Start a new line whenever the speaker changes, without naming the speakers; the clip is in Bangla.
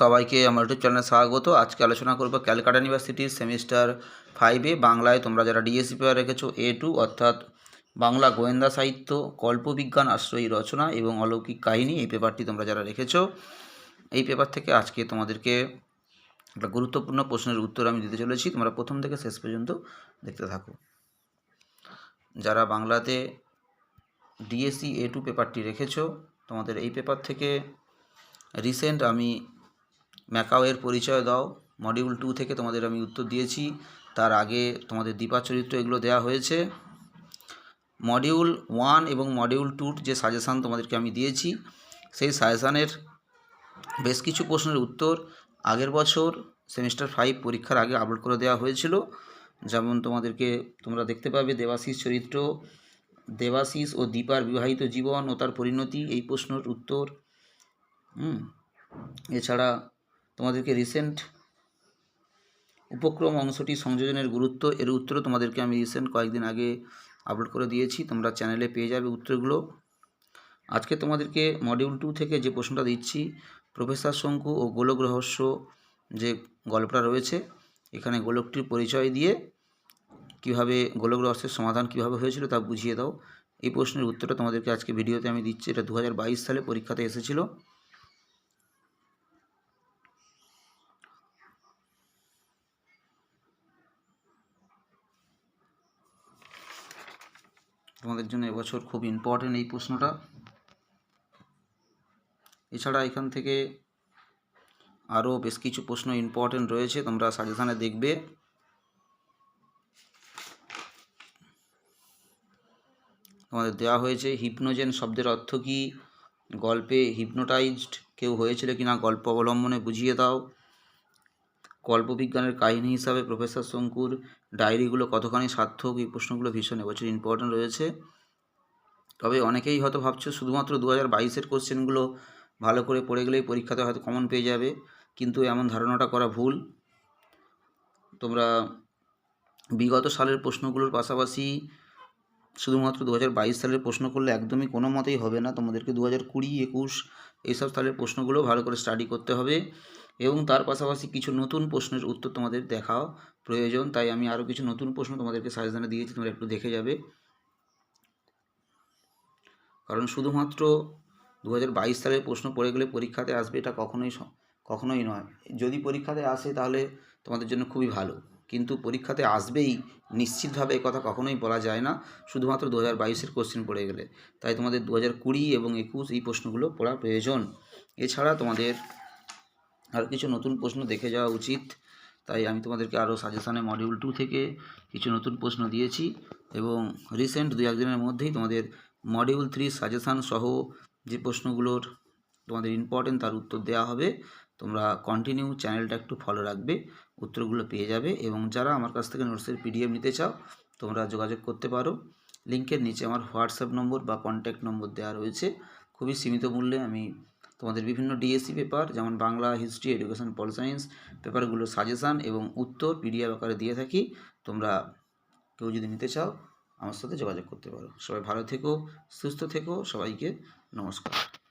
সবাইকে আমার ইউটিউব চ্যানেলে স্বাগত। আজকে আলোচনা করব ক্যালকাটা ইউনিভার্সিটির সেমিস্টার ফাইভে বাংলায় তোমরা যারা ডিএসসি পেপার রেখেছো, এ টু অর্থাৎ বাংলা গোয়েন্দা সাহিত্য, কল্পবিজ্ঞান আশ্রয়ী রচনা এবং অলৌকিক কাহিনী এই পেপারটি তোমরা যারা রেখেছো, এই পেপার থেকে আজকে তোমাদেরকে একটা গুরুত্বপূর্ণ প্রশ্নের উত্তর আমি দিতে চলেছি। তোমরা প্রথম থেকে শেষ পর্যন্ত দেখতে থাকো। যারা বাংলাতে ডিএসসি এ টু পেপারটি রেখেছো, তোমাদের এই পেপার থেকে রিসেন্ট আমি ম্যাকাওয়ের পরিচয় দাও। মডিউল টু থেকে তোমাদের আমি উত্তর দিয়েছি। তার আগে তোমাদের দীপা চরিত্র এগুলো দেওয়া হয়েছে। মডিউল ওয়ান এবং মডিউল টুর যে সাজেশান তোমাদেরকে আমি দিয়েছি, সেই সাজেশানের বেশ কিছু প্রশ্নের উত্তর আগের বছর সেমিস্টার ফাইভ পরীক্ষার আগে আপলোড করে দেওয়া হয়েছিল। যেমন তোমাদেরকে তোমরা দেখতে পাবে দেবাশিস চরিত্র। দেবাশিস ও দীপার বিবাহিত জীবন ও তার পরিণতি, এই প্রশ্নের উত্তর। হুম, এছাড়া তোমাদেরকে রিসেন্ট উপক্রম অংশটি সংযোজনের গুরুত্ব, এর উত্তরও তোমাদেরকে আমি রিসেন্ট কয়েকদিন আগে আপলোড করে দিয়েছি, তোমরা চ্যানেলে পেয়ে যাবে উত্তরগুলো। আজকে তোমাদেরকে মডিউল টু থেকে যে প্রশ্নটা দিচ্ছি, প্রফেসর শঙ্কু ও গোলক রহস্য যে গল্পটা রয়েছে, এখানে গোলকটির পরিচয় দিয়ে কীভাবে গোলক রহস্যের সমাধান কীভাবে হয়েছিল তা বুঝিয়ে দাও। এই প্রশ্নের উত্তরটা তোমাদেরকে আজকে ভিডিওতে আমি দিচ্ছি, এটা দু হাজার বাইশ সালে পরীক্ষাতে এসেছিল। তোমাদের জন্য এবছর খুব ইম্পর্টেন্ট এই প্রশ্নটা। এছাড়া এখান থেকে আরও বেশ কিছু প্রশ্ন ইম্পর্টেন্ট রয়েছে, তোমরা সাজেশানে দেখবে। তোমাদের দেওয়া হয়েছে হিপনোজেন শব্দের অর্থ কী? গল্পে হিপনোটাইজড কেউ হয়েছিল কি না গল্প অবলম্বনে বুঝিয়ে দাও। কল্পবিজ্ঞানের কাহিনী হিসাবে প্রফেসর শঙ্কুর ডায়েরিগুলো কতখানি সার্থক, এই প্রশ্নগুলো ভীষণ এবছর ইম্পর্টেন্ট রয়েছে। তবে অনেকেই হয়তো ভাবছ শুধুমাত্র দু হাজার বাইশের কোশ্চেনগুলো ভালো করে পড়ে গেলেই পরীক্ষাতে হয়তো কমন পেয়ে যাবে, কিন্তু এমন ধারণাটা করা ভুল। তোমরা বিগত সালের প্রশ্নগুলোর পাশাপাশি শুধুমাত্র দু হাজার বাইশ সালের প্রশ্ন করলে একদমই কোনো মতেই হবে না। তোমাদেরকে দু হাজার কুড়ি, একুশ, এইসব সালের প্রশ্নগুলো ভালো করে স্টাডি করতে হবে। এবং তার পাশাপাশি কিছু নতুন প্রশ্নের উত্তর তোমাদের দেখাও প্রয়োজন। তাই আমি আরও কিছু নতুন প্রশ্ন তোমাদেরকে সাজেশনে দিয়েছি, তোমরা একটু দেখে যাবে। কারণ শুধুমাত্র দু হাজার বাইশ সালের প্রশ্ন পড়ে গেলে পরীক্ষাতে আসবে এটা কখনোই কখনোই নয়। যদি পরীক্ষাতে আসে তাহলে তোমাদের জন্য খুবই ভালো। কিন্তু পরীক্ষাতে আসবেই নিশ্চিতভাবে কথা কখনোই বলা যায় না। শুধুমাত্র দু হাজার বাইশের কোশ্চেন পড়ে গেলে। তাই তোমাদের দু হাজার কুড়ি এবং একুশ এই প্রশ্নগুলো পড়া প্রয়োজন। এছাড়া তোমাদের আর কিছু নতুন প্রশ্ন দেখে যাওয়া উচিত। তাই আমি তোমাদেরকে আরও সাজেশানে মডিউল টু থেকে কিছু নতুন প্রশ্ন দিয়েছি এবং রিসেন্ট দু একদিনের মধ্যেই তোমাদের মডিউল থ্রি সাজেশান সহ যে প্রশ্নগুলোর তোমাদের ইম্পর্টেন্ট তার উত্তর দেওয়া হবে, তোমরা কন্টিনিউ চ্যানেলটা একটু ফলো রাখবে, উত্তরগুলো পেয়ে যাবে এবং যারা আমার কাছ থেকে নোটসের পিডিএফ নিতে চাও, তোমরা যোগাযোগ করতে পারো। লিঙ্কের নিচে আমার হোয়াটসঅ্যাপ নম্বর বা কন্ট্যাক্ট নম্বর দেওয়া রয়েছে। খুবই সীমিত মূল্যে আমি তোমাদের বিভিন্ন ডিএসসি পেপার যেমন Bangla history education pol science পেপারগুলোর suggestion এবং উত্তর পিডিএফ আকারে দিয়ে থাকি। তোমরা কেউ যদি নিতে চাও, আমার সাথে যোগাযোগ করতে পারো। সবাই ভালো থেকো, সুস্থ থেকো, সবাইকে নমস্কার।